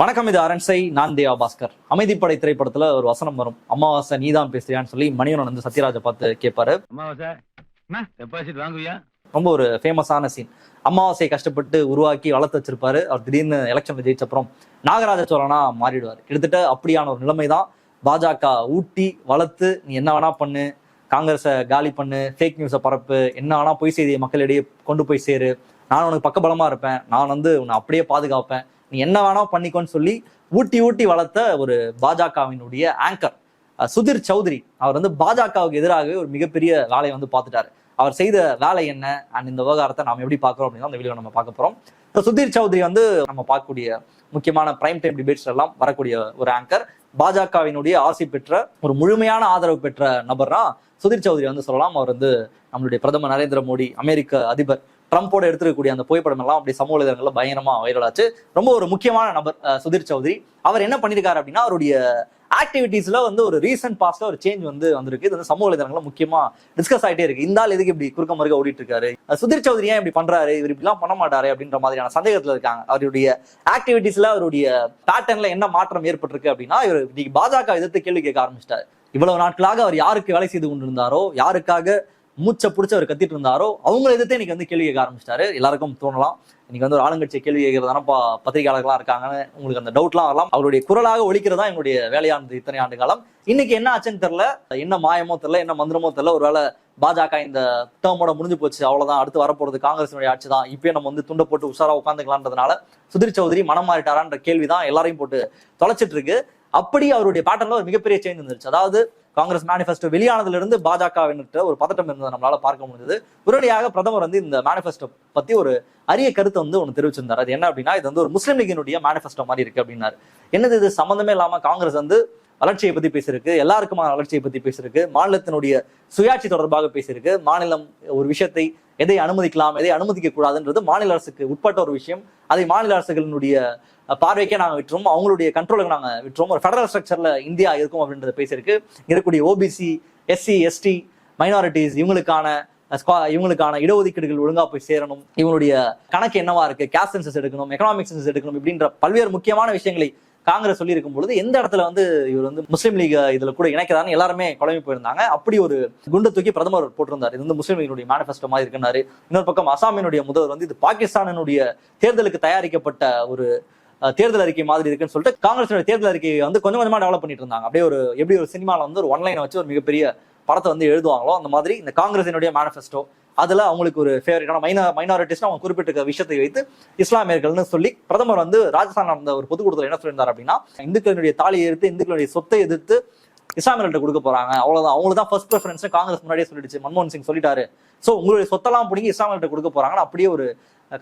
வணக்கம் இது அரண்சை நான் தேவா பாஸ்கர். அமைதிப்படை திரைப்படத்துல ஒரு வசனம் வரும். அமாவாசை நீதான் பேசுறியான்னு சொல்லி மணிவன் வந்து சத்யராஜை பார்த்து கேட்பாரு. ரொம்ப ஒரு ஃபேமஸான சீன் அமாவாசையை கஷ்டப்பட்டு உருவாக்கி வளர்த்து வச்சிருப்பாரு. அவர் திடீர்னு எலெக்ஷன்ல ஜெயிச்ச அப்புறம் நாகராஜ சோழனா மாறிடுவார். கிட்டத்தட்ட அப்படியான ஒரு நிலைமை தான் பாஜக. ஊட்டி வளர்த்து நீ என்ன வேணா பண்ணு. காங்கிரஸை காலி பண்ணு. ஃபேக் நியூஸை பரப்பு. என்ன வேணா பொய் செய்தியை மக்களிடையே கொண்டு போய் சேரு. நான் உனக்கு பக்கபலமா இருப்பேன். நான் வந்து உன்னை அப்படியே பாதுகாப்பேன். நீ என்ன வேணா பண்ணிக்கோன்னு சொல்லி ஊட்டி ஊட்டி வளர்த்த ஒரு பாஜகவினுடைய ஆங்கர் சுதிர் சௌத்ரி. அவர் வந்து பாஜகவுக்கு எதிராகவே ஒரு மிகப்பெரிய வேலையை வந்து பார்த்துட்டாரு. அவர் செய்த வேலை என்ன அண்ட் இந்த விவகாரத்தை நாம் எப்படி பார்க்குறோம் அப்படின்னு அந்த வீடியோ நம்ம பார்க்க போறோம். இப்போ சுதீர் சௌத்ரி வந்து நம்ம பார்க்கக்கூடிய முக்கியமான பிரைம் டைம் டிபேட்ஸ் எல்லாம் வரக்கூடிய ஒரு ஆங்கர் பாஜகவினுடைய ஆசி பெற்ற ஒரு முழுமையான ஆதரவு பெற்ற நபர்னா சுதீர் சௌத்ரி வந்து சொல்லலாம். அவர் வந்து நம்மளுடைய பிரதமர் நரேந்திர மோடி அமெரிக்க அதிபர். ட்ரம்ப்போட எடுத்துருக்கக்கூடிய அந்த புகைப்படம் எல்லாம் அப்படி சமூக வலைதளங்கள்ல பயங்கரமா வைரலாச்சு ரொம்ப ஒரு முக்கியமான நபர் சுதீர் சௌத்ரி. அவர் என்ன பண்ணியிருக்காரு அப்படின்னா அவருடைய ஆக்டிவிட்டீஸ்ல வந்து ஒரு ரீசன்ட் பாஸ்ட்ல ஒரு சேஞ்ச் வந்து வந்திருக்கு. இது வந்து சமூக வலைதளங்கள்ல முக்கியமா டிஸ்கஸ் ஆயிட்டே இருக்கு. இந்த ஆள் எதுக்கு இப்படி குறுக்க மறுக்க ஓடிட்டு இருக்காரு சுதீர் சௌத்ரி ஏன் இப்படி பண்றாரு? இவர் இப்படிலாம் பண்ண மாட்டாரு அப்படின்ற மாதிரியான சந்தேகத்துல இருக்காங்க. அவருடைய ஆக்டிவிட்டீஸ்ல அவருடைய பேட்டர்ன்ல என்ன மாற்றம் ஏற்பட்டிருக்கு அப்படின்னா இவர் இன்னைக்கு பாஜக எதிர்த்து கேள்வி கேட்க ஆரம்பிச்சிட்டாரு. இவ்வளவு நாட்களாக அவர் யாருக்கு வேலை செய்து கொண்டிருந்தாரோ? யாருக்காக மூச்சை பிடிச்சி அவர் கத்திட்டு இருந்தாரோ அவங்களை எதிர்த்து இன்னைக்கு வந்து கேள்வி கேட்க ஆரம்பிச்சிட்டாரு. எல்லாருக்கும் தோணலாம். இன்னைக்கு வந்து ஒரு ஆளுங்கட்சி கேள்வி கேட்கறதானப்பா பத்திரிகையாளர்களா இருக்காங்கன்னு உங்களுக்கு அந்த டவுட்லாம் வரலாம். அவருடைய குரலாக ஒழிக்கிறதா எங்களுடைய வேலையானது இத்தனை ஆண்டு காலம். இன்னைக்கு என்ன ஆச்சுன்னு தெரியல. என்ன மாயமோ தெரியல என்ன மந்திரமோ தெரியல. ஒருவேளை பாஜக இந்த டேர்மோட முடிஞ்சு போச்சு அவ்வளவுதான். அடுத்து வரப்போறது காங்கிரசினுடைய ஆட்சி தான். இப்பயே நம்ம வந்து துண்டை போட்டு உஷாரா உட்காந்துக்கலான்றதுனால சுதீர் சௌதரி மனம் மாறிட்டாரான்ற கேள்விதான் எல்லாரையும் போட்டு தொலைச்சிட்டு இருக்கு. அப்படி அவருடைய பேட்டர்ல ஒரு மிகப்பெரிய சேஞ்ச் வந்துருச்சு. அதாவது காங்கிரஸ் மேனிஃபெஸ்டோ வெளியானதுல இருந்து பாஜகவின்கிட்ட ஒரு பதட்டம் இருந்ததை நம்மளால பார்க்க முடிஞ்சது. உடனடியாக பிரதமர் வந்து இந்த மேனிஃபெஸ்டோ பத்தி ஒரு அரிய கருத்தை வந்து ஒன்று தெரிவிச்சிருந்தார். அது என்ன அப்படின்னா இது வந்து ஒரு முஸ்லீம் லீகினுடைய மேனிஃபெஸ்டோ மாதிரி இருக்கு அப்படின்னாரு. என்னது இது? சம்பந்தமே இல்லாம காங்கிரஸ் வந்து வளர்ச்சியை பத்தி பேசியிருக்கு எல்லாருக்குமான வளர்ச்சியை பத்தி பேசியிருக்கு மாநிலத்தினுடைய சுயாட்சி தொடர்பாக பேசியிருக்கு மாநிலம் ஒரு விஷயத்தை எதை அனுமதிக்கலாம் எதை அனுமதிக்க கூடாதுன்றது மாநில அரசுக்கு உட்பட்ட ஒரு விஷயம். அதை மாநில அரசுகளினுடைய பார்வைக்கே நாங்கள் விட்டுறோம். அவங்களுடைய கண்ட்ரோலுக்கு நாங்கள் விட்டுறோம். ஒரு ஃபெடரல் ஸ்ட்ரக்சர்ல இந்தியா இருக்கும் அப்படின்றத பேசியிருக்கு. இருக்கக்கூடிய ஓபிசி எஸ்சி எஸ்டி மைனாரிட்டிஸ் இவங்களுக்கான இவங்களுக்கான இடஒதுக்கீடுகள் ஒழுங்கா போய் சேரணும். இவங்களுடைய கணக்கு என்னவா இருக்கு? கேஷ் சென்சஸ் எடுக்கணும் எக்கனாமிக் சென்சஸ் எடுக்கணும் இப்படின்ற பல்வேறு முக்கியமான விஷயங்களை காங்கிரஸ் சொல்லி இருக்கும் பொழுது எந்த இடத்துல வந்து இவர் வந்து முஸ்லீம் லீக் இதுல கூட இணைக்கிறான்னு எல்லாருமே குழம்பி போயிருந்தாங்க. அப்படி ஒரு குண்டு தூக்கி பிரதமர் போட்டிருந்தார். இது வந்து முஸ்லீம் லீகினுடைய மேனிஃபெஸ்டோ மாதிரி இருக்குனாரு இன்னொரு பக்கம் அசாமினுடைய முதல்வர் வந்து இது பாகிஸ்தானினுடைய தேர்தலுக்கு தயாரிக்கப்பட்ட ஒரு தேர்தல் அறிக்கை மாதிரி இருக்குன்னு சொல்லிட்டு காங்கிரஸோட தேர்தல் அறிக்கையை வந்து கொஞ்சம் கொஞ்சமா டெவலப் பண்ணிட்டு இருந்தாங்க. அப்படியே ஒரு எப்படி ஒரு சினிமால வந்து ஒரு ஒன்லைனை வச்சு ஒரு மிகப்பெரிய படத்தை வந்து எழுதுவாங்களோ அந்த மாதிரி இந்த காங்கிரசினுடைய மேனிஃபெஸ்டோ அதுல அவங்களுக்கு ஒரு ஃபேவரட்டான மைனா மைனாரிட்டிஸ் அவங்க குறிப்பிட்ட விஷயத்தை வைத்து இஸ்லாமியர்கள்னு சொல்லி பிரதமர் வந்து ராஜஸ்தான் நடந்த ஒரு பொதுக்கூட்டத்தில் என்ன சொல்லியிருந்தார் அப்படின்னா இந்துக்களுடைய தாலியை எதிர்த்து இந்துக்களுடைய சொத்தை எதிர்த்து இஸ்லாமியர்கள்ட்ட கொடுக்க போறாங்க. அவ்வளவுதான். அவங்களுக்கு தான் ஃபர்ஸ்ட் ப்ரிஃபரன்ஸ் காங்கிரஸ் முன்னாடியே சொல்லிடுச்சு. மன்மோகன் சிங் சொல்லிட்டாரு. ஸோ உங்களுடைய சொத்தெல்லாம் பிடிங்கி இஸ்லாமியர்கள்ட்ட கொடுக்க போறாங்கன்னு அப்படியே ஒரு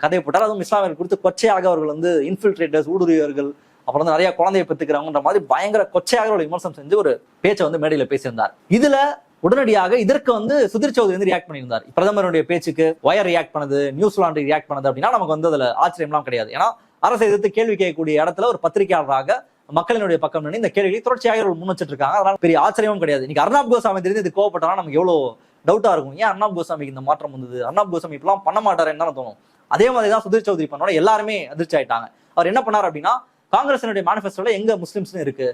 கதையை போட்டார். அதுவும் இஸ்லாமியர்கள் குறித்து கொச்சையாக அவர்கள் வந்து இன்ஃபில்ட்ரேட்டர்ஸ் ஊடுருவியவர்கள் அப்புறம் வந்து நிறைய குழந்தையை பெற்றுக்கிறாங்கன்ற மாதிரி பயங்கர கொச்சையாக ஒரு விமர்சனம் செஞ்சு ஒரு பேச்சை வந்து மேடையில் பேசியிருந்தார். இதுல உடனடியாக இதற்கு வந்து சுதிர் சௌத்ரி வந்து ரியாக்ட் பண்ணியிருந்தார். பிரதமருடைய பேச்சுக்கு ஒயர் ரியாக்ட் பண்ணது நியூசிலாண்டு ரியாக்ட் பண்ணது அப்படின்னா நமக்கு வந்து அதுல ஆச்சரியம்லாம் கிடையாது. ஏன்னா அரசை எதிர்த்து கேள்வி கேட்கக்கூடிய இடத்துல ஒரு பத்திரிகையாளராக மக்களினுடைய பக்கம் நின்று இந்த கேள்விகளை தொடர்ச்சியாக இவர்கள் முன் இருக்காங்க அதனால பெரிய ஆச்சரியமும் கிடையாது. இன்னைக்கு அர்ணாப் கோசாமி தெரிஞ்சு இது கோவப்பட்டா நமக்கு எவ்வளவு டவுட்டா இருக்கும். ஏன் அர்ணாப் கோசாமிக்கு இந்த மாற்றம் வந்தது? அர்ணாப் கோசாமி இப்பெல்லாம் பண்ண மாட்டாருன்னு தானே தோணும். அதே மாதிரி தான் சுதீர் சௌத்ரி பண்ணோட எல்லாருமே அதிர்ச்சி ஆயிட்டாங்க. அவர் என்ன பண்ணார் அப்படின்னா காங்கிரசினுடைய மேனிஃபெஸ்டோல எங்க முஸ்லிம்ஸ்னு இருக்கு?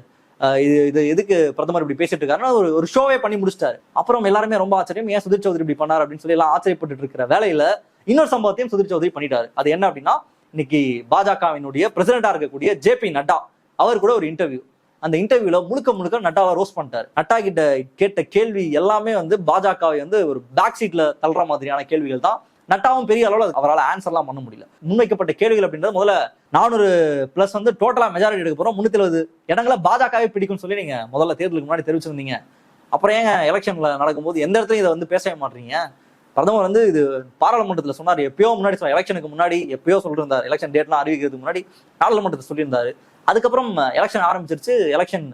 இது இது எதுக்கு பிரதமர் இப்படி பேசிட்டு இருக்காருன்னா ஒரு ஒரு ஷோவே பண்ணி முடிச்சிட்டாரு. அப்புறம் எல்லாருமே ரொம்ப ஆச்சரியம் ஏன் சுதிர் சௌதரி இப்படி பண்ணார்? அப்படின்னு சொல்லி எல்லாம் ஆச்சரியப்பட்டு இருக்கிற வேலையில இன்னொரு சம்பவத்தையும் சுதிர் சௌதரி பண்ணிட்டாரு. அது என்ன அப்படின்னா இன்னைக்கு பாஜகவினுடைய பிரசிடண்டா இருக்கக்கூடிய ஜே பி நட்டா அவர் கூட ஒரு இன்டர்வியூ அந்த இன்டர்வியூல முழுக்க முழுக்க நட்டாவை ரோஸ் பண்ணிட்டாரு. நட்டா கிட்ட கேட்ட கேள்வி எல்லாமே வந்து பாஜகவை வந்து ஒரு பேக் சீட்ல தள்ளுற மாதிரியான கேள்விகள் தான். நட்டாவும் பெரிய அளவில் அவரால் ஆன்சர்லாம் பண்ண முடியல. முன்வைக்கப்பட்ட கேள்விகள் அப்படின்றது முதல்ல நானூறு பிளஸ் வந்து டோட்டலா மெஜாரிட்டி எடுக்க போகிறோம் முன்னூத்தி எழுபது இடங்களை பாஜகவே பிடிக்கும்னு சொல்லி நீங்கள் முதல்ல தேர்தலுக்கு முன்னாடி தெரிவிச்சிருந்தீங்க. அப்புறம் ஏங்க எலெக்ஷன்ல நடக்கும்போது எந்த இடத்துலையும் இதை வந்து பேசவே மாட்டீங்க? பிரதமர் வந்து இது பாராளுமன்றத்தில் சொன்னார். எப்பயோ முன்னாடி சொன்னார். எலெக்ஷனுக்கு முன்னாடி எப்பயோ சொல்லியிருந்தார் எலெக்ஷன் டேட்லாம் அறிவிக்கிறதுக்கு முன்னாடி நாடாளுமன்றத்தில் சொல்லியிருந்தாரு. அதுக்கப்புறம் எலெக்ஷன் ஆரம்பிச்சிருச்சு. எலெக்ஷன்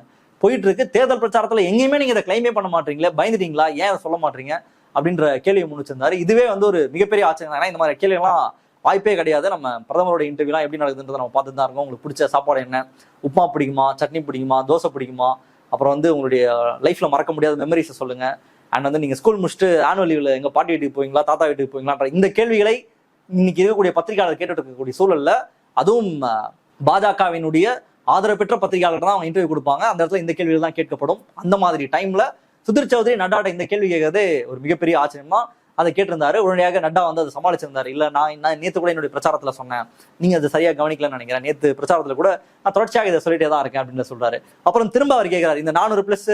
போயிட்டு இருக்கு. தேர்தல் பிரச்சாரத்தில் எங்கேயுமே நீங்கள் இதை கிளைமே பண்ண மாட்டீங்களே? பயந்துட்டீங்களா? ஏன் அதை சொல்ல மாட்டீங்க? அப்படின்ற கேள்வியை முன்னிச்சிருந்தாரு இதுவே வந்து ஒரு மிகப்பெரிய ஆச்சரியம். ஏன்னா இந்த மாதிரி கேள்வியெல்லாம் வாய்ப்பே கிடையாது. நம்ம பிரதமரோட இன்டர்வியூலாம் எப்படி நடக்குதுன்றத நம்ம பார்த்துட்டு தான் இருக்கோம். உங்களுக்கு பிடிச்ச சாப்பாடு என்ன? உப்புமா பிடிக்குமா? சட்னி பிடிக்குமா? தோசை பிடிக்குமா? அப்புறம் வந்து உங்களுடைய லைஃப்ல மறக்க முடியாத மெமரிஸை சொல்லுங்க. அண்ட் வந்து நீங்க ஸ்கூல் முடிச்சுட்டு ஆனுவல் லீவ்ல எங்க பாட்டி வீட்டுக்கு போவீங்களா? தாத்தா வீட்டுக்கு போவீங்களான்ற இந்த கேள்விகளை இன்னைக்கு இருக்கக்கூடிய பத்திரிகையாளர் கேட்டுட்டு இருக்கக்கூடிய சூழல்ல அதுவும் பாஜகவினுடைய ஆதரவு பெற்ற பத்திரிகையாளர் தான் அவங்க இன்டர்வியூ கொடுப்பாங்க. அந்த இடத்துல இந்த கேள்விகள் தான் கேட்கப்படும். அந்த மாதிரி டைம்ல சுதிர் சௌத்ரி நட்டாட்ட இந்த கேள்வி கேட்கறது ஒரு மிகப்பெரிய ஆச்சரியமா அதை கேட்டிருந்தாரு. உடனடியாக நட்டா வந்து அதை சமாளிச்சிருந்தாரு. இல்ல நான் நான் நேத்து கூட என்னுடைய பிரச்சாரத்துல சொன்னேன். நீங்க அதை சரியா கவனிக்கலன்னு நினைக்கிறேன். நேத்து பிரச்சாரத்துல கூட நான் தொடர்ச்சியாக இதை சொல்லிட்டே தான் இருக்கேன் அப்படின்னு சொல்றாரு. அப்புறம் திரும்ப அவர் கேட்கிறாரு இந்த நானூறு பிளஸ்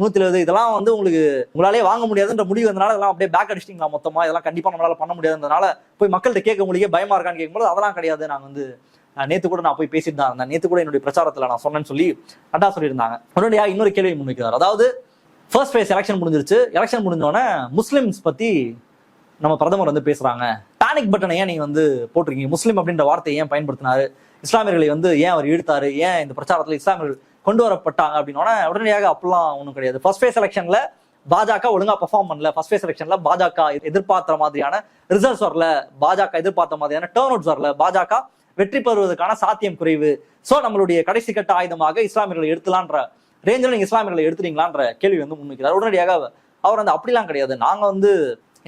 நூத்தி எழுபது இதெல்லாம் வந்து உங்களுக்கு உங்களாலே வாங்க முடியாதுன்ற முடிவு வந்தனால இதெல்லாம் அப்படியே பேக் அடிச்சிட்டிங்களா மொத்தமா? இதெல்லாம் கண்டிப்பா நம்மளால பண்ண முடியாதுன்றனால போய் மக்கள்கிட்ட கேட்க உங்களுக்கே பயமா இருக்கான்னு கேட்கும்போது அதெல்லாம் கிடையாது. நான் வந்து நான் நேத்து கூட நான் போய் பேசிட்டு தான் இருந்தேன். நேத்து கூட என்னுடைய பிரச்சாரத்துல நான் சொன்னேன்னு சொல்லி நட்டா சொல்லியிருந்தாங்க. உடனடியாக இன்னொரு கேள்வி முன்வைக்கிறார். அதாவது ஃபர்ஸ்ட் ஃபேஸ் எலெக்ஷன் முடிஞ்சிருச்சு. எலெக்ஷன் முடிஞ்சோடனே முஸ்லிம்ஸ் பற்றி நம்ம பிரதமர் வந்து பேசுகிறாங்க பேனிக் பட்டனை ஏன் நீங்கள் வந்து போட்டிருக்கீங்க? முஸ்லீம் அப்படின்ற வார்த்தையை ஏன் பயன்படுத்தினாரு? இஸ்லாமியர்களை வந்து ஏன் அவர் இழுத்தாரு? ஏன் இந்த பிரச்சாரத்தில் இஸ்லாமியர்கள் கொண்டு வரப்பட்டாங்க அப்படின்னா உடனடியாக அப்படிலாம் ஒன்றும் கிடையாது. ஃபர்ஸ்ட் ஃபேஸ் எலெக்ஷனில் பாஜக ஒழுங்காக பர்ஃபார்ம் பண்ணல. ஃபர்ஸ்ட் ஃபேஸ் எலெக்ஷனில் பாஜக எதிர்பார்த்த மாதிரியான ரிசல்ட்ஸ் வரல. பாஜக எதிர்பார்த்த மாதிரியான டேர்ன் அவுட்ஸ் வரல. பாஜக வெற்றி பெறுவதற்கான சாத்தியம் குறைவு. ஸோ நம்மளுடைய கடைசி கட்ட ஆயுதமாக இஸ்லாமியர்களை எடுத்துலான்ற ரேஞ்சில் நீங்கள் இஸ்லாமியர்களை எடுத்துறீங்களான்ற கேள்வி வந்து முன்வைக்கிறார். உடனடியாக அவர் வந்து அப்படிலாம் கிடையாது. நாங்க வந்து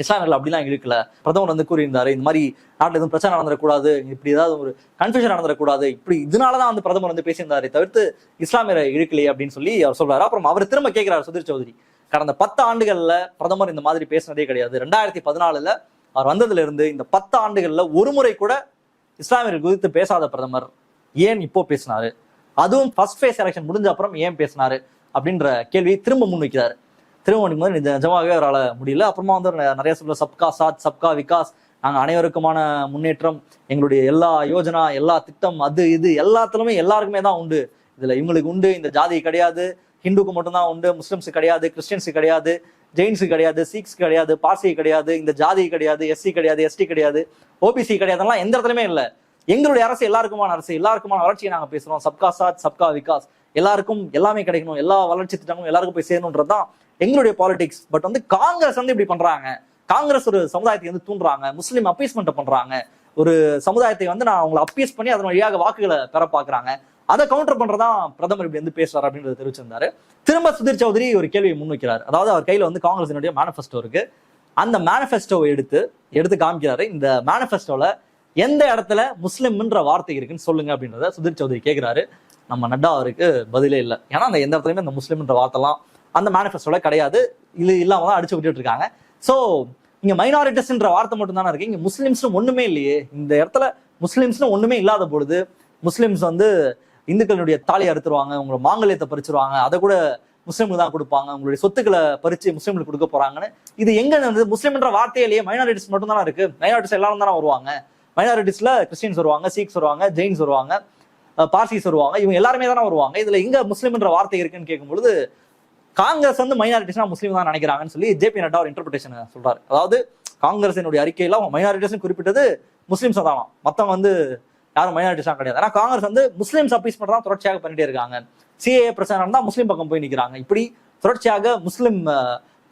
இஸ்லாமியர்கள் அப்படிலாம் இழுக்கல பிரதமர் வந்து கூறியிருந்தாரு இந்த மாதிரி நாட்டில் எதுவும் பிரச்சனை நடந்துடக்கூடாது. இப்படி ஏதாவது ஒரு கன்ஃபியூஷன் நடந்துடக்கூடாது. இப்படி இதனால தான் வந்து பிரதமர் வந்து பேசியிருந்தாரு தவிர்த்து இஸ்லாமியரை இழுக்கலையே அப்படின்னு சொல்லி அவர் சொல்றாரு. அப்புறம் அவர் திரும்ப கேட்கிறார் சுதீர் சௌதரி. கடந்த பத்து ஆண்டுகள்ல பிரதமர் இந்த மாதிரி பேசினதே கிடையாது. ரெண்டாயிரத்தி பதினாலுல அவர் வந்ததுல இருந்து இந்த பத்து ஆண்டுகள்ல ஒரு முறை கூட இஸ்லாமியர்கள் குறித்து பேசாத பிரதமர் ஏன் இப்போ பேசினாரு? அதுவும் ஃபர்ஸ்ட் ஃபேஸ் எலெக்ஷன் முடிஞ்ச அப்புறம் ஏன் பேசினாரு அப்படின்ற கேள்வியை திரும்ப முன்வைக்கிறாரு. திரும்ப முன்வைக்கும் போது நிஜமாகவே அவரால் முடியல. அப்புறமா வந்து நிறைய சொல்ல சப்கா சாத் சப்கா விகாஸ் நாங்கள் அனைவருக்குமான முன்னேற்றம் எங்களுடைய எல்லா யோஜனா எல்லா திட்டம் அது இது எல்லாத்துலயுமே எல்லாருக்குமே தான் உண்டு. இதுல இவங்களுக்கு உண்டு இந்த ஜாதி கிடையாது ஹிந்துக்கு மட்டும்தான் உண்டு முஸ்லிம்ஸுக்கு கிடையாது கிறிஸ்டின்ஸு கிடையாது ஜெயின்ஸுக்கு கிடையாது சீக்ஸ் கிடையாது பார்சி கிடையாது இந்த ஜாதி கிடையாது எஸ்சி கிடையாது எஸ்டி கிடையாது ஓபிசி கிடையாதுலாம் எந்த இடத்துலயுமே இல்லை. எங்களுடைய அரசு எல்லாருக்குமான அரசு எல்லாருக்குமான வளர்ச்சியை நாங்கள் பேசுகிறோம் சப்கா சாத் சப்கா விகாஸ். எல்லாருக்கும் எல்லாமே கிடைக்கணும். எல்லா வளர்ச்சி திட்டங்களும் எல்லாருக்கும் போய் சேரணுன்றதுதான் எங்களுடைய பாலிடிக்ஸ் பட் வந்து காங்கிரஸ் வந்து இப்படி பண்றாங்க. காங்கிரஸ் ஒரு சமுதாயத்தை வந்து தூண்டுறாங்க. முஸ்லீம் அப்பீஸ்மெண்ட் பண்றாங்க. ஒரு சமுதாயத்தை வந்து நான் அவங்களை அப்பீஸ் பண்ணி அதன் வழியாக வாக்குகளை பெற பாக்குறாங்க அதை கவுண்டர் பண்றதா பிரதமர் இப்படி வந்து பேசுறாரு அப்படின்றத தெரிவிச்சிருந்தாரு. திரும்ப சுதீர் சௌதரி ஒரு கேள்வியை முன்வைக்கிறார் அதாவது அவர் கையில வந்து காங்கிரசினுடைய மேனிஃபெஸ்டோ இருக்கு. அந்த மேனிஃபெஸ்டோவை எடுத்து எடுத்து காமிக்கிறாரு. இந்த மேனிஃபெஸ்டோல எந்த இடத்துல முஸ்லிம்ன்ற வார்த்தை இருக்குன்னு சொல்லுங்க அப்படின்றத சுதீர் சௌதரி கேட்கிறாரு நம்ம நட்டா அவருக்கு பதிலே இல்லை. ஏன்னா அந்த எந்த இடத்துலையுமே அந்த முஸ்லிம்ன்ற வார்த்தைலாம் அந்த மேனிஃபெஸ்டோல கிடையாது. இது இல்லாம தான் அடிச்சு விட்டுட்டு இருக்காங்க. ஸோ இங்க மைனாரிட்டிஸ்ன்ற வார்த்தை மட்டும் தானே இருக்கு. இங்க முஸ்லிம்ஸ்னு ஒண்ணுமே இல்லையே. இந்த இடத்துல முஸ்லிம்ஸ்னு ஒண்ணுமே இல்லாத பொழுது முஸ்லிம்ஸ் வந்து இந்துக்களுடைய தாலி அறுத்துருவாங்க உங்களோட மாங்கல்யத்தை பறிச்சிருவாங்க அதை கூட முஸ்லிம்களுக்கு தான் கொடுப்பாங்க உங்களுடைய சொத்துக்களை பறிச்சு முஸ்லீம்கள் கொடுக்க போறாங்கன்னு. இது எங்க நடந்தது? முஸ்லீம்ன்ற வார்த்தையிலேயே மைனாரிட்டிஸ் மட்டும் தானே இருக்கு. மைனாரிட்டிஸ் எல்லாரும் தானே வருவாங்க. மைனாரிட்டிஸ்ல கிறிஸ்டின்ஸ் வருவாங்க சீக்ஸ் வருவாங்க ஜெயின்ஸ் வருவாங்க பார்சிஸ் வருவாங்க இவங்க எல்லாருமே தானே வருவாங்க. இதுல எங்க முஸ்லீம்ன்ற வார்த்தை இருக்குன்னு கேட்கும்பொழுது காங்கிரஸ் வந்து மைனாரிட்டிஸ்னா முஸ்லீம் தான் நினைக்கிறாங்கன்னு சொல்லி ஜேபி நட்டா ஒரு இன்டர்பிரேஷன் சொல்றாரு. அதாவது காங்கிரசினுடைய அறிக்கையில அவங்க மைனாரிட்டிஸ் குறிப்பிட்டது முஸ்லீம் தானா மத்தவங்க வந்து யாரும் மைனாரிட்டிஸ்லாம் கிடையாது. ஆனா காங்கிரஸ் வந்து முஸ்லீம்ஸ் அப்பீஸ் பண்றதா தொடர்ச்சியாக பண்ணிட்டே இருக்காங்க. சிஏ பிரச்சனை தான் முஸ்லீம் பக்கம் போய் நிக்கிறாங்க. இப்படி தொடர்ச்சியாக முஸ்லீம்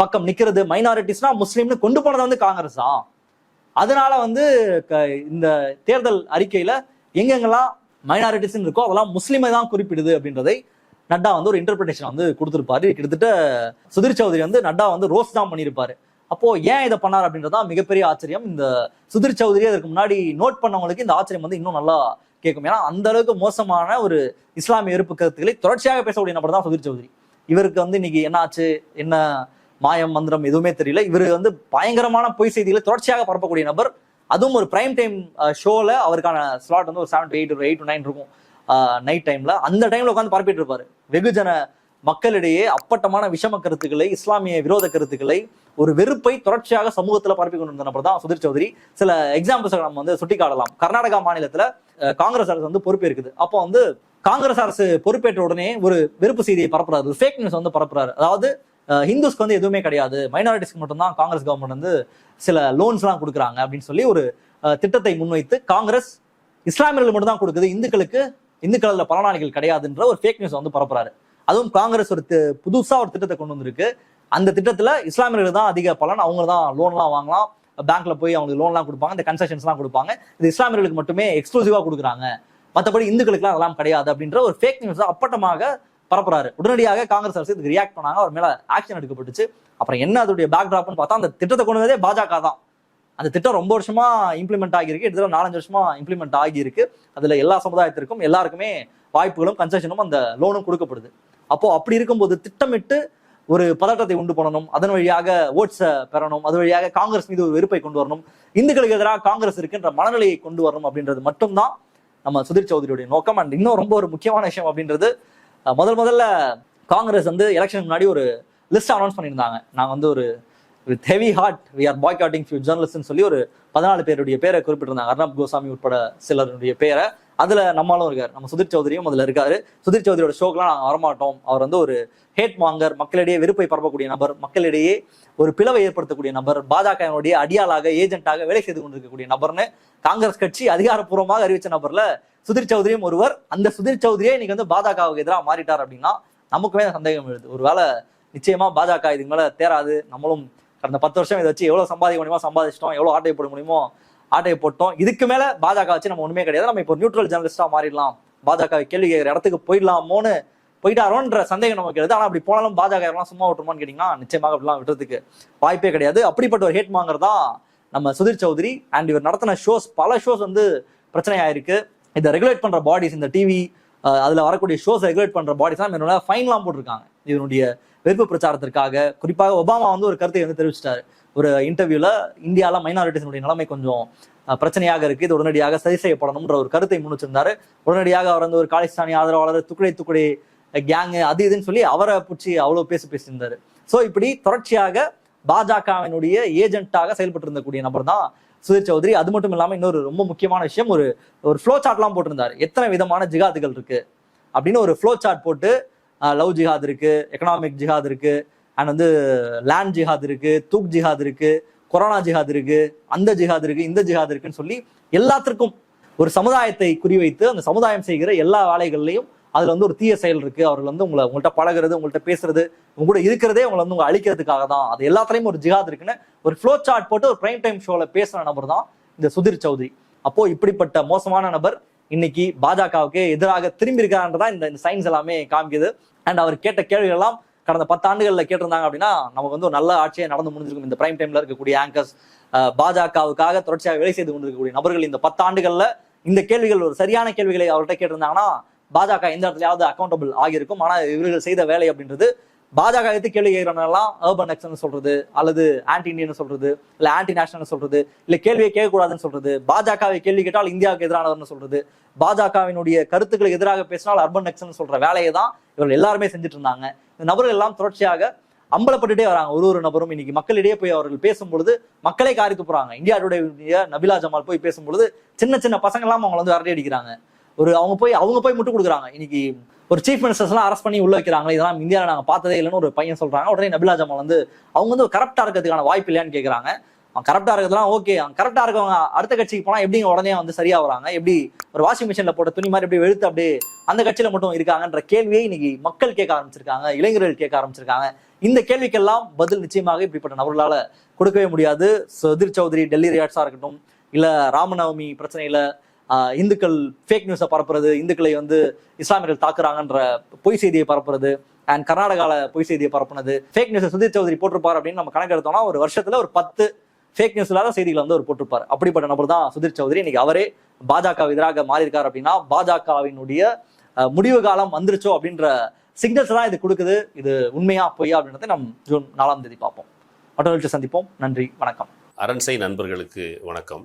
பக்கம் நிக்கிறது மைனாரிட்டிஸ்னா முஸ்லீம்னு கொண்டு போனது வந்து காங்கிரஸ் தான். அதனால வந்து க- இந்த தேர்தல் அறிக்கையில எங்கெங்கெல்லாம் மைனாரிட்டிஸ் இருக்கோ அதெல்லாம் முஸ்லீமை தான் குறிப்பிடுது அப்படின்றதை நட்டா வந்து ஒரு இன்டர்பிரிட்டேஷன் வந்து கொடுத்துருப்பாரு. கிட்டத்தட்ட சுதிர் சௌதரி வந்து நட்டா வந்து ரோஸ் தான் பண்ணியிருப்பாரு. அப்போ ஏன் இதை பண்ணார் அப்படின்றதான் மிகப்பெரிய ஆச்சரியம். இந்த சுதிர் சௌதரி அதுக்கு முன்னாடி நோட் பண்ணவங்களுக்கு இந்த ஆச்சரியம் வந்து இன்னும் நல்லா கேட்கும். ஏன்னா அந்த அளவுக்கு மோசமான ஒரு இஸ்லாமிய எதிர்ப்பு கருத்துக்களை தொடர்ச்சியாக பேசக்கூடிய நபர் தான் சுதிர் சௌதரி. இவருக்கு வந்து இன்னைக்கு என்ன ஆச்சு? என்ன மாயம் மந்திரம் எதுவுமே தெரியல. இவர் வந்து பயங்கரமான பொய் செய்திகளை தொடர்ச்சியாக பரப்பக்கூடிய நபர். அதுவும் ஒரு பிரைம் டைம் ஷோல அவருக்கான ஸ்லாட் வந்து ஒரு seven to eight eight to nine இருக்கும். நைட் டைம்ல அந்த டைம்ல உட்காந்து பரப்பிட்டு இருப்பாரு. வெகுஜன மக்களிடையே அப்பட்டமான விஷம கருத்துக்களை இஸ்லாமிய விரோத கருத்துக்களை ஒரு வெறுப்பை தொடர்ச்சியாக சமூகத்துல பரப்பி கொண்டு நபர் தான் சுதீர் சௌதரி. சில எக்ஸாம்பிள்ஸ் நம்ம வந்து சுட்டிக்காட்டலாம் கர்நாடகா மாநிலத்துல காங்கிரஸ் அரசு வந்து பொறுப்பேற்குது அப்போ வந்து காங்கிரஸ் அரசு பொறுப்பேற்ற உடனே ஒரு வெறுப்பு செய்தியை பரப்புறாரு. ஃபேக் நியூஸ் வந்து பரப்புறாரு. அதாவது ஹிந்துஸ்க்கு வந்து எதுவுமே கிடையாது. மைனாரிட்டிஸ்க்கு மட்டும்தான் காங்கிரஸ் கவர்மெண்ட் வந்து சில லோன்ஸ்லாம் கொடுக்குறாங்க அப்படின்னு சொல்லி ஒரு திட்டத்தை முன்வைத்து காங்கிரஸ் இஸ்லாமியர்கள் மட்டும் தான் கொடுக்குது. இந்துக்களுக்கு இந்துக்கள் அதுல பலனாளிகள் கிடையாதுன்ற ஒரு ஃபேக் நியூஸ் வந்து பரப்புறாரு. அதுவும் காங்கிரஸ் ஒரு புதுசாக புதுசா ஒரு திட்டத்தை கொண்டு வந்திருக்கு. அந்த திட்டத்துல இஸ்லாமியர்கள் தான் அதிக பலன். அவங்க தான் லோன்லாம் வாங்கலாம். பேங்க்ல போய் அவங்களுக்கு லோன்லாம் கொடுப்பாங்க. இந்த கன்செஷன்ஸ்லாம் கொடுப்பாங்க. இது இஸ்லாமியர்களுக்கு மட்டுமே எக்ஸ்க்ளூசிவாக கொடுக்குறாங்க. மற்றபடி இந்துக்களுக்குலாம் அதெல்லாம் கிடையாது அப்படின்ற ஒரு ஃபேக் நியூஸ் அப்பட்டமாக பரப்புறாரு. உடனடியாக காங்கிரஸ் அரசு இதுக்கு ரியாக்ட் பண்ணாங்க. அவர் மேல ஆக்ஷன் எடுக்கப்பட்டுச்சு. அப்புறம் என்ன அதோடைய பேக் ட்ராப்னு பார்த்தா அந்த திட்டத்தை கொண்டு வந்ததே பாஜக தான். அந்த திட்டம் ரொம்ப வருஷமா இம்ப்ளிமெண்ட் ஆகியிருக்கு. கிட்டத்தட்ட நாலஞ்சு வருஷமா இம்ப்ளிமெண்ட் ஆகியிருக்கு. அதுல எல்லா சமுதாயத்திற்கும் எல்லாருக்குமே வாய்ப்புகளும் கன்செஷனும் அந்த லோனும் கொடுக்கப்படுது. அப்போ அப்படி இருக்கும்போது திட்டமிட்டு ஒரு பதட்டத்தை உண்டு பண்ணணும். அதன் வழியாக ஓட்ஸை பெறணும். அது வழியாக காங்கிரஸ் மீது ஒரு வெறுப்பை கொண்டு வரணும். இந்துக்களுக்கு எதிராக காங்கிரஸ் இருக்குன்ற மனநிலையை கொண்டு வரணும் அப்படின்றது மட்டும்தான் நம்ம சுதீர் சௌதரியுடைய நோக்கம். அண்ட் இன்னும் ரொம்ப ஒரு முக்கியமான விஷயம் அப்படின்றது முதல் முதல்ல காங்கிரஸ் வந்து எலெக்ஷன் முன்னாடி ஒரு லிஸ்ட் அனௌன்ஸ் பண்ணியிருந்தாங்க. நாங்கள் வந்து ஒரு with heavy heart we are boycotting few ஜேர்னலிஸ்ட்னு சொல்லி ஒரு பதினாலு பேருடைய பேரை குறிப்பிட்டிருந்தாங்க. அர்ணப் கோசாமி உட்பட சிலருடைய பேரை. அதுல நம்மளும் இருக்கார். நம்ம சுதீர் சௌதரியும் அதுல இருக்காரு. சுதீர் சௌதரியோட ஷோக்கெலாம் நாங்கள் வரமாட்டோம். அவர் வந்து ஒரு ஹேட் மாங்கர் மக்களிடையே வெறுப்பை பரப்பக்கூடிய நபர் மக்களிடையே ஒரு பிளவை ஏற்படுத்தக்கூடிய நபர் பாஜகவினுடைய அடியாளாக ஏஜென்ட்டாக வேலை செய்து கொண்டிருக்கக்கூடிய நபர்னு காங்கிரஸ் கட்சி அதிகாரப்பூர்வமாக அறிவிச்ச நபர்ல சுதீர் சௌதரியும் ஒருவர். அந்த சுதீர் சௌதரியே இன்னைக்கு வந்து பாஜகவுக்கு எதிராக மாறிட்டார் அப்படின்னா நமக்குமே சந்தேகம் எழுது. ஒருவேளை நிச்சயமா பாஜக இதுக்கு மேல தேராது. நம்மளும் கடந்த பத்து வருஷம் இதை வச்சு எவ்வளவு சம்பாதிக்க முடியுமோ சம்பாதிச்சிட்டோம். எவ்வளவு ஆட்டை போட முடியுமோ ஆட்டையை போட்டோம். இதுக்கு மேல பாஜக வச்சு நம்ம ஒண்ணுமே கிடையாது. நம்ம இப்போ நியூட்ரல் ஜேர்னலிஸ்டா மாறிடலாம். பாஜக கேள்வி கேட்கிற இடத்துக்கு போயிடலாமோன்னு போயிட்டாரோன்ற சந்தேகம் நமக்கு கிடையாது ஆனா அப்படி போனாலும் பாஜக எல்லாம் சும்மா விட்டுருமான்னு கேட்டீங்கன்னா நிச்சயமாக அப்படிலாம் விட்டுறதுக்கு வாய்ப்பே கிடையாது. அப்படிப்பட்ட ஒரு ஹேட் வாங்குறதா தான் நம்ம சுதீர் சௌத்ரி. அண்ட் இவர் நடத்தின ஷோஸ் பல ஷோஸ் வந்து பிரச்சனை ஆயிருக்கு இதை ரெகுலேட் பண்ற பாடிஸ் இந்த டிவி அதுல வரக்கூடிய ஷோஸ் ரெகுலேட் பண்ற பாடிஸ் தான் ஃபைன்லாம் போட்டிருக்காங்க. இதனுடைய வெறுப்பு பிரச்சாரத்திற்காக குறிப்பாக ஒபாமா வந்து ஒரு கருத்தை வந்து தெரிவிச்சிட்டாரு. ஒரு இன்டர்வியூல இந்தியாவில் மைனாரிட்டிஸினுடைய நிலைமை கொஞ்சம் பிரச்சனையாக இருக்கு. இது உடனடியாக சரி செய்யப்படணும்ன்ற ஒரு கருத்தை முன் வச்சிருந்தாரு. உடனடியாக அவர் வந்து ஒரு காலிஸ்தானி ஆதரவாளர் துக்குடை துக்குடை கேங்கு அது இதுன்னு சொல்லி அவரை பிடிச்சி அவ்வளவு பேசி பேசியிருந்தாரு. ஸோ இப்படி தொடர்ச்சியாக பாஜகவினுடைய ஏஜென்ட்டாக செயல்பட்டு இருந்தக்கூடிய நபர் தான் சுதீர் சௌத்ரி. அது மட்டும் இல்லாமல் இன்னொரு ரொம்ப முக்கியமான விஷயம் ஒரு ஒரு ஃப்ளோ சார்ட்லாம் போட்டிருந்தார். எத்தனை விதமான ஜிகாதுகள் இருக்கு? அப்படின்னு ஒரு ஃப்ளோ சார்ட் போட்டு லவ் ஜிஹாத் இருக்கு எக்கனாமிக் ஜிஹாத் இருக்கு அண்ட் வந்து லேண்ட் ஜிஹாத் இருக்கு தூக் ஜிஹாத் இருக்கு கொரோனா ஜிஹாத் இருக்கு அந்த ஜிஹாத் இருக்கு இந்த ஜிஹாத் இருக்குன்னு சொல்லி எல்லாத்திற்கும் ஒரு சமுதாயத்தை குறிவைத்து அந்த சமுதாயம் செய்கிற எல்லா வேலைகள்லையும் அதுல வந்து ஒரு தீய செயல் இருக்கு. அவர்கள் வந்து உங்களை உங்கள்கிட்ட பழகுறது உங்கள்கிட்ட பேசுறது உங்க கூட இருக்கிறதே உங்களை வந்து உங்களை அழிக்கிறதுக்காக தான். அது எல்லாத்துலயும் ஒரு ஜிஹாத் இருக்குன்னு ஒரு ஃப்ளோ சார்ட் போட்டு ஒரு பிரைம் டைம் ஷோல பேசுற நபர் தான் இந்த சுதீர் சௌத்ரி. அப்போ இப்படிப்பட்ட மோசமான நபர் இன்னைக்கு பாஜகவுக்கு எதிராக திரும்பி இருக்காருன்றதா இந்த இந்த சயின்ஸ் எல்லாமே காமிக்குது. அண்ட் அவர் கேட்ட கேள்விகள் எல்லாம் கடந்த பத்தாண்டுகளில் கேட்டிருந்தாங்க அப்படின்னா நமக்கு வந்து ஒரு நல்ல ஆட்சியை நடந்து முடிஞ்சிருக்கும். இந்த பிரைம் டைம்ல இருக்கக்கூடிய ஆங்கர்ஸ் பாஜகவுக்காக தொடர்ச்சியாக வேலை செய்து கொண்டிருக்கக்கூடிய நபர்கள் இந்த பத்தாண்டுகளில் இந்த கேள்விகள் ஒரு சரியான கேள்விகளை அவர்கிட்ட கேட்டிருந்தாங்கன்னா பாஜக எந்த இடத்துலயாவது அக்கௌண்டபிள் ஆகியிருக்கும். ஆனால் இவர்கள் செய்த வேலை அப்படின்றது பாஜக எடுத்து கேள்வி கேட்கறவங்கலாம் அர்பன் எக்ஸ்னு சொல்றது அல்லது ஆன்டி இந்தியன் சொல்றது இல்ல ஆன்டி நேஷனல் சொல்றது இல்ல கேள்வியை கேட்கக்கூடாதுன்னு சொல்றது பாஜகவை கேள்வி கேட்டால் இந்தியாவுக்கு எதிரானவர்னு சொல்றது பாஜகவினுடைய கருத்துக்களுக்கு எதிராக பேசினால் அர்பன் எக்ஸ்னு சொல்ற வேலையை தான் இவர்கள் எல்லாருமே செஞ்சுட்டு இருந்தாங்க. இந்த நபர்கள் எல்லாம் தொடர்ச்சியாக அம்பலப்பட்டுட்டே வராங்க. ஒரு ஒரு நபரும் இன்னைக்கு மக்களிடையே போய் அவர்கள் பேசும்பொழுது மக்களே காரி துப்புறாங்க இந்தியாவுடைய நபிலா ஜமால் போய் பேசும்பொழுது சின்ன சின்ன பசங்க எல்லாம் அவங்களை வந்து விரட்டி அடிக்கிறாங்க. ஒரு அவங்க போய் அவங்க போய் முட்டு கொடுக்குறாங்க. இன்னைக்கு ஒரு சீஃப் மினிஸ்டர்ஸ்லாம் அரெஸ்ட் பண்ணி உள்ள வைக்கிறாங்க இதெல்லாம் இந்தியாவில் நாங்கள் பார்த்ததே இல்லைன்னு ஒரு பையன் சொல்றாங்க. உடனே நபிலா ஜமால் வந்து அவங்க வந்து கரெக்டாக இருக்கிறதுக்கான வாய்ப்பு இல்லையான்னு கேட்குறாங்க அவன் கரெக்டாக இருக்கிறதுலாம் ஓகே அவன் கரெக்டாக இருக்கவங்க அடுத்த கட்சிக்கு போனால் எப்படிங்க உடனே வந்து சரியாக வராங்க எப்படி ஒரு வாஷிங் மிஷினில் போட்ட துணி மாதிரி எப்படி வெளுத்து அப்படியே அந்த கட்சியில் மட்டும் இருக்காங்கன்ற கேள்வியை இன்னைக்கு மக்கள் கேட்க ஆரம்பிச்சிருக்காங்க இளைஞர்கள் கேட்க ஆரம்பிச்சிருக்காங்க. இந்த கேள்விக்கெல்லாம் பதில் நிச்சயமாக இப்படிப்பட்ட நபர்களால் கொடுக்கவே முடியாது. சுதிர் சௌத்ரி டெல்லி ரியாட்ஸாக இருக்கட்டும் இல்லை ராமநவமி பிரச்சனையில் இந்துக்கள் ஃபேக் நியூஸை பரப்புறது இந்துக்களை வந்து இஸ்லாமியர்கள் தாக்குறாங்கன்ற பொய் செய்தியை பரப்புறது அண்ட் கர்நாடகால பொய் செய்தியை பரப்புனது. ஃபேக் நியூஸை சுதீர் சௌதரி போட்டிருப்பார் அப்படின்னு நம்ம கணக்கு எடுத்தோம்னா ஒரு வருஷத்துல ஒரு பத்து ஃபேக் நியூஸ் இல்லாத செய்திகளை வந்து அவர் போட்டிருப்பார். அப்படிப்பட்ட நபர் தான் சுதீர் சௌதரி. இன்னைக்கு அவரே பாஜக எதிராக மாறியிருக்கார் அப்படின்னா பாஜகவினுடைய முடிவு காலம் வந்துருச்சோ அப்படின்ற சிக்னல்ஸ் தான் இது கொடுக்குது. இது உண்மையா பொய்யா அப்படின்றத நம் ஜூன் நாலாம் தேதி பார்ப்போம். மற்றவர்கள் சந்திப்போம். நன்றி வணக்கம். அரண்சை நண்பர்களுக்கு வணக்கம்.